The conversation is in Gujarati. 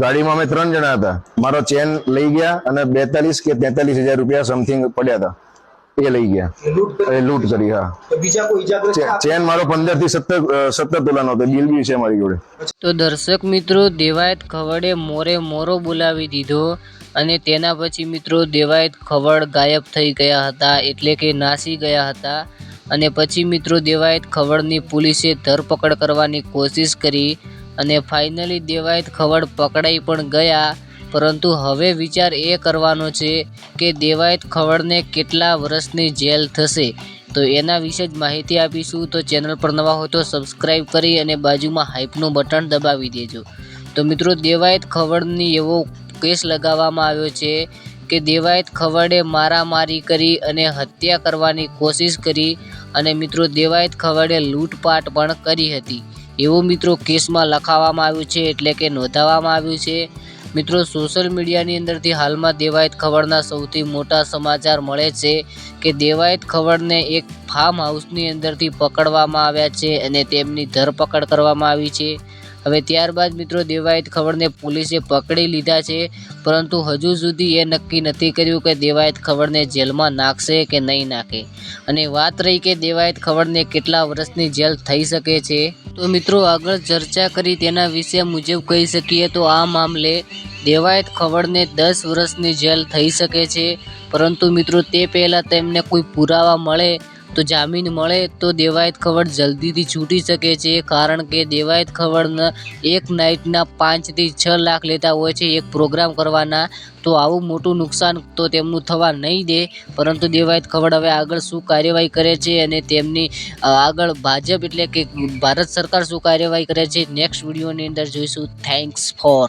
ગાડીમાં અમે ત્રણ જણા હતા. મારો ચેન લઈ ગયા અને બેતાલીસ કે તેતાલીસ હજાર રૂપિયા સમથિંગ પડ્યા હતા. એ લઈ ગયા. એ લૂંટ કરી? હા. બીજા કોઈ ચેન મારો પંદરથી સત્તર સત્તર તોલાનો હતો. બિલ બી છે મારી જોડે. તો દર્શક મિત્રો દેવાયત ખવડે મોરે મોરો બોલાવી દીધો અને તેના પછી મિત્રો દેવાયત ખવડ ગાયબ થઈ ગયા હતા એટલે કે નાસી ગયા હતા અને પછી મિત્રો દેવાયત ખવડની પોલીસે ધરપકડ કરવાની કોશિશ કરી અને ફાઇનલી દેવાયત ખવડ પકડાઈ પણ ગયા. પરંતુ હવે વિચાર એ કરવાનો છે કે દેવાયત ખવડને કેટલા વર્ષની જેલ થશે. તો એના વિશે જ માહિતી આપીશું. તો ચેનલ પર નવા હોય તો સબસ્ક્રાઈબ કરી અને બાજુમાં હાઇપનું બટન દબાવી દેજો. તો મિત્રો, દેવાયત ખવડની એવો કેસ લગાવવામાં આવ્યો છે કે દેવાયત ખવડે મારામારી કરી અને હત્યા કરવાની કોશિશ કરી. અને મિત્રો, દેવાયત ખવડે લૂંટપાટ પણ કરી હતી. એવું મિત્રો કેસમાં લખાવવામાં આવ્યું છે એટલે કે નોંધાવવામાં આવ્યું છે. મિત્રો સોશિયલ મીડિયાની અંદરથી હાલમાં દેવાયત ખવડના સૌથી મોટા સમાચાર મળે છે કે દેવાયત ખવડને એક ફાર્મ હાઉસની અંદરથી પકડવામાં આવ્યા છે અને તેમની ધરપકડ કરવામાં આવી છે. હવે ત્યારબાદ મિત્રો દેવાયત ખવડને પોલીસે પકડી લીધા છે, પરંતુ હજુ સુધી એ નક્કી નથી કર્યું કે દેવાયત ખવડને જેલમાં નાખશે કે નહીં નાખે. અને વાત રહી કે દેવાયત ખવડને કેટલા વર્ષની જેલ થઈ શકે છે, તો મિત્રો આગળ ચર્ચા કરી તેના વિશે મુજબ કહી શકીએ તો આ મામલે દેવાયત ખવડને દસ વર્ષની જેલ થઈ શકે છે, પરંતુ મિત્રો તે પહેલાં તેમને કોઈ પુરાવા મળે તો જામીન મળે તો દેવાયત ખવડ જલ્દીથી છૂટી શકે છે, કારણ કે દેવાયત ખવડના એક નાઇટના પાંચથી છ લાખ લેતા હોય છે, એક પ્રોગ્રામ કરવાના. તો આવું મોટું નુકસાન તો તેમનું થવા નહીં દે, પરંતુ દેવાયત ખવડ હવે આગળ શું કાર્યવાહી કરે છે અને તેમની આગળ ભાજપ એટલે કે ભારત સરકાર શું કાર્યવાહી કરે છે નેક્સ્ટ વિડીયોની અંદર જોઈશું. Thanks for